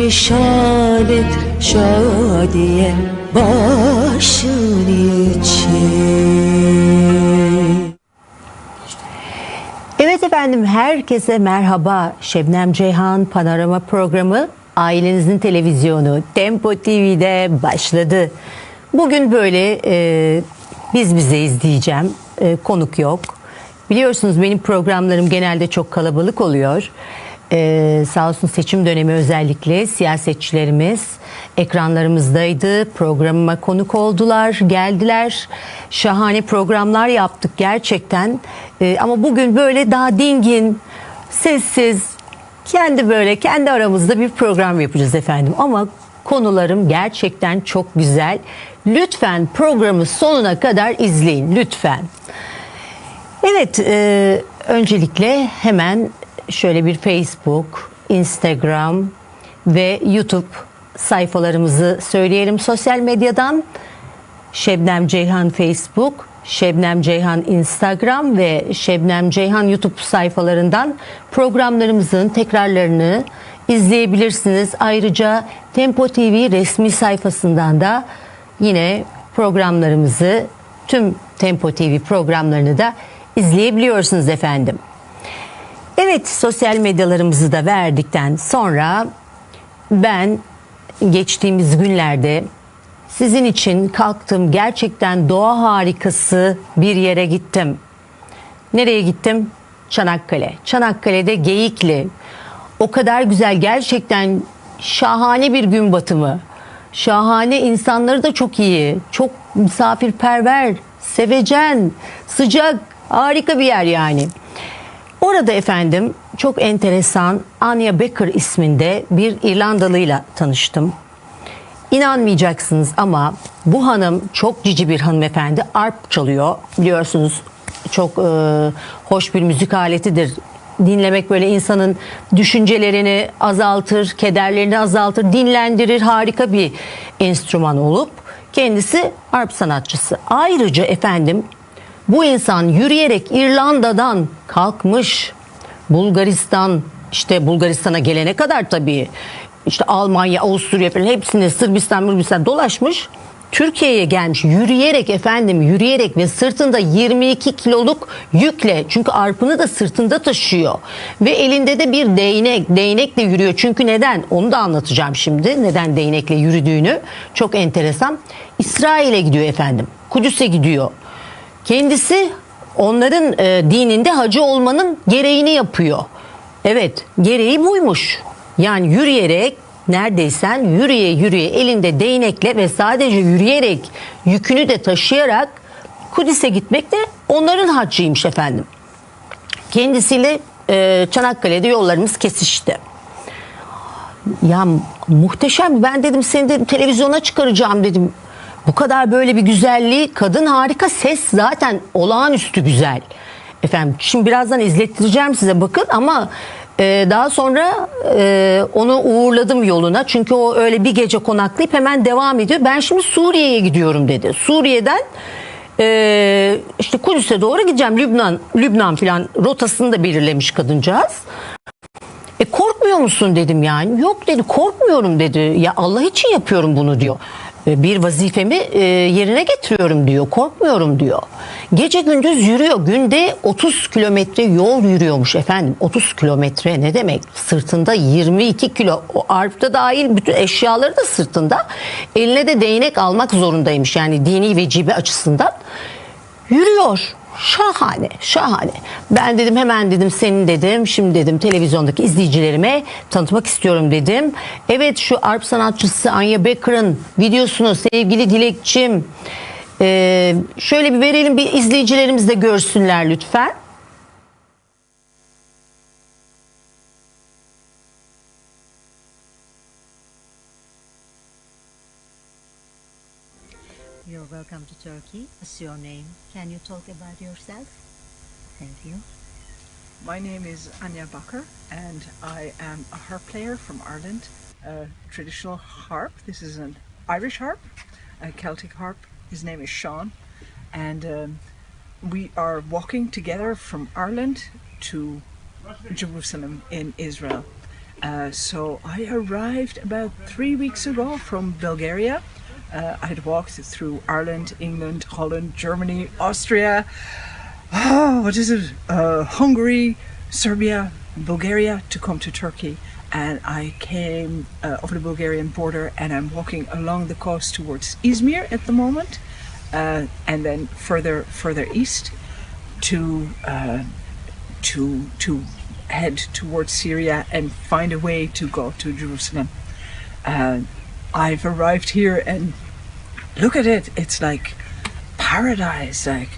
İşaret şadiye başın için. Evet efendim herkese merhaba. Şebnem Ceyhan Panorama programı ailenizin televizyonu Tempo TV'de başladı. Bugün böyle e, biz bize izleyeceğim. E, konuk yok. Biliyorsunuz benim programlarım genelde çok kalabalık oluyor. E, sağ olsun seçim dönemi özellikle siyasetçilerimiz ekranlarımızdaydı. Programıma konuk oldular, geldiler. Şahane programlar yaptık gerçekten. E, ama bugün böyle daha dingin, sessiz, kendi böyle kendi aramızda bir program yapacağız efendim. Ama konularım gerçekten çok güzel. Lütfen programı sonuna kadar izleyin lütfen. Evet, e, öncelikle hemen şöyle bir Facebook, Instagram ve YouTube sayfalarımızı söyleyelim sosyal medyadan. Şebnem Ceyhan Facebook, Şebnem Ceyhan Instagram ve Şebnem Ceyhan YouTube sayfalarından programlarımızın tekrarlarını izleyebilirsiniz. Ayrıca Tempo TV resmi sayfasından da yine programlarımızı tüm Tempo TV programlarını da izleyebiliyorsunuz efendim. Evet sosyal medyalarımızı da verdikten sonra ben geçtiğimiz günlerde sizin için kalktım gerçekten doğa harikası bir yere gittim. Nereye gittim? Çanakkale. Çanakkale'de Geyikli. O kadar güzel gerçekten şahane bir gün batımı. Şahane insanları da çok iyi. Çok misafirperver, sevecen, sıcak, harika bir yer yani. Orada efendim çok enteresan Anya Becker isminde bir İrlandalıyla tanıştım. İnanmayacaksınız ama bu hanım çok cici bir hanımefendi. Arp çalıyor. Biliyorsunuz çok e, hoş bir müzik aletidir. Dinlemek böyle insanın düşüncelerini azaltır, kederlerini azaltır, dinlendirir. Harika bir enstrüman olup kendisi arp sanatçısı. Ayrıca efendim bu insan yürüyerek İrlanda'dan kalkmış Bulgaristan işte Bulgaristan'a gelene kadar tabii işte Almanya, Avusturya falan hepsini Sırbistan, Sırbistan dolaşmış. Türkiye'ye gelmiş yürüyerek efendim yürüyerek ve sırtında 22 kiloluk yükle çünkü arpını da sırtında taşıyor ve elinde de bir değnek değnekle yürüyor. Çünkü neden? Onu da anlatacağım şimdi neden değnekle yürüdüğünü. Çok enteresan. İsrail'e gidiyor efendim Kudüs'e gidiyor kendisi onların e, dininde hacı olmanın gereğini yapıyor. Evet, gereği buymuş. Yani yürüyerek neredeyse yürüye yürüye elinde değnekle ve sadece yürüyerek yükünü de taşıyarak Kudüs'e gitmek de onların haccıymış efendim. Kendisiyle e, Çanakkale'de yollarımız kesişti. Ya muhteşem. Ben dedim seni dedim televizyona çıkaracağım dedim. Bu kadar böyle bir güzelliği, kadın harika, ses zaten olağanüstü güzel. Efendim şimdi birazdan izlettireceğim size bakın ama e, daha sonra e, onu uğurladım yoluna. Çünkü o öyle bir gece konaklayıp hemen devam ediyor. Ben şimdi Suriye'ye gidiyorum dedi. Suriye'den e, işte Kudüs'e doğru gideceğim. Lübnan, Lübnan filan rotasını da belirlemiş kadıncağız. E korkmuyor musun dedim yani. Yok dedi korkmuyorum dedi. Ya Allah için yapıyorum bunu diyor. E, Bir vazifemi e, yerine getiriyorum diyor. Korkmuyorum diyor. Gece gündüz yürüyor. Günde 30 kilometre yol yürüyormuş efendim. 30 kilometre ne demek? Sırtında 22 kilo. O arpta dahil bütün eşyaları da sırtında. Eline de değnek almak zorundaymış. Yani dini vecibe açısından. Yürüyor. Şahane, şahane. Ben dedim hemen dedim senin dedim. Şimdi dedim televizyondaki izleyicilerime tanıtmak istiyorum dedim. Evet şu arp sanatçısı Anya Becker'ın videosunu sevgili Dilekçim ee, şöyle bir verelim bir izleyicilerimiz de görsünler lütfen. You're welcome to Turkey. What's your name? Can you talk about yourself? Thank you. My name is Anya Bakker, and I am a harp player from Ireland, a traditional harp. This is an Irish harp, a Celtic harp. His name is Sean, and um, we are walking together from Ireland to Jerusalem in Israel. Uh, so I arrived about three weeks ago from Bulgaria. Uh, I had walked through Ireland, England, Holland, Germany, Austria. Oh, what is it? Uh, Hungary, Serbia, Bulgaria to come to Turkey. And I came uh, over the Bulgarian border and I'm walking along the coast towards Izmir at the moment. Uh, and then further further east to uh, to to head towards Syria and find a way to go to Jerusalem. Uh, I've arrived here and look at it. It's like paradise, like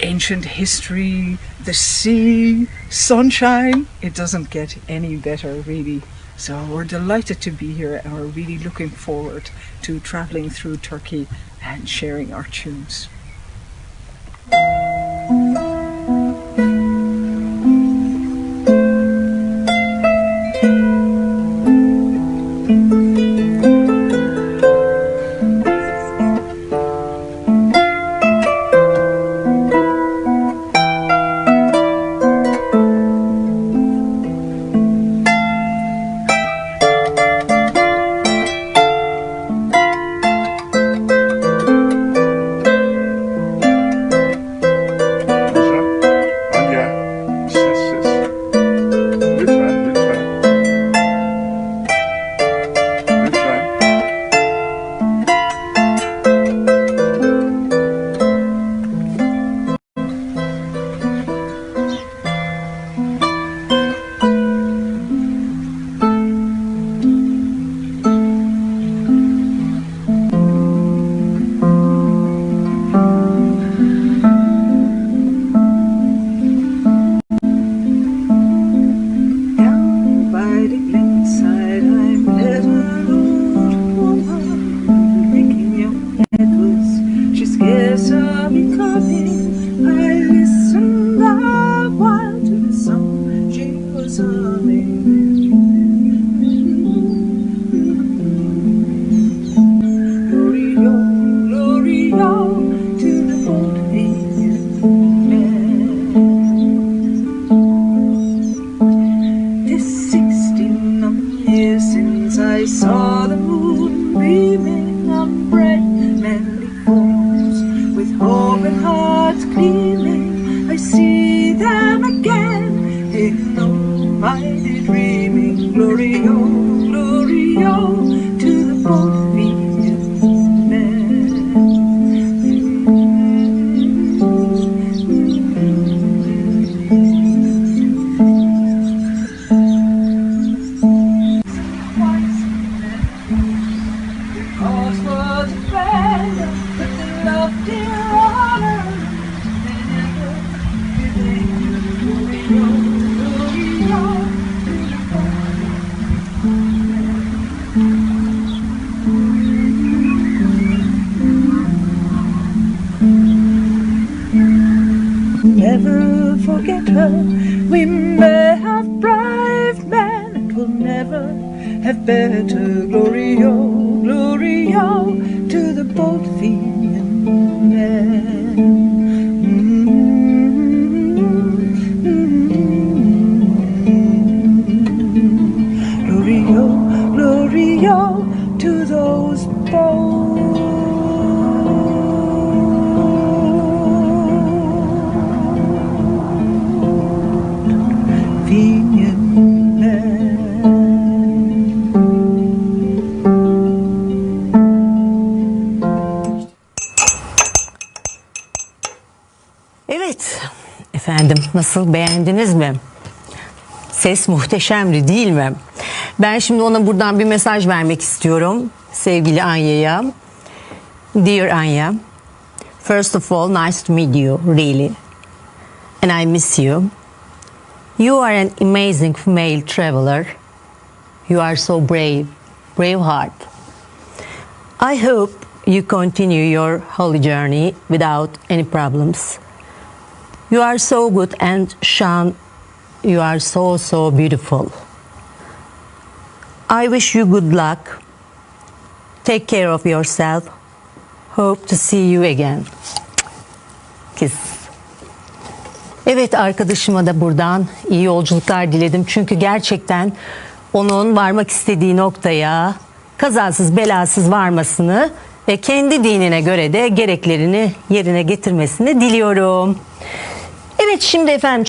ancient history, the sea, sunshine. It doesn't get any better, really. So we're delighted to be here and we're really looking forward to traveling through Turkey and sharing our tunes. see them again in the mighty dream. Her. Nasıl beğendiniz mi? Ses muhteşemdi değil mi? Ben şimdi ona buradan bir mesaj vermek istiyorum sevgili Anya'ya. Dear Anya, first of all nice to meet you really. And I miss you. You are an amazing female traveler. You are so brave, brave heart. I hope you continue your holy journey without any problems. You are so good and Sean, you are so so beautiful. I wish you good luck. Take care of yourself. Hope to see you again. Kiss. Evet arkadaşıma da buradan iyi yolculuklar diledim. Çünkü gerçekten onun varmak istediği noktaya kazasız belasız varmasını ve kendi dinine göre de gereklerini yerine getirmesini diliyorum. Evet şimdi efendim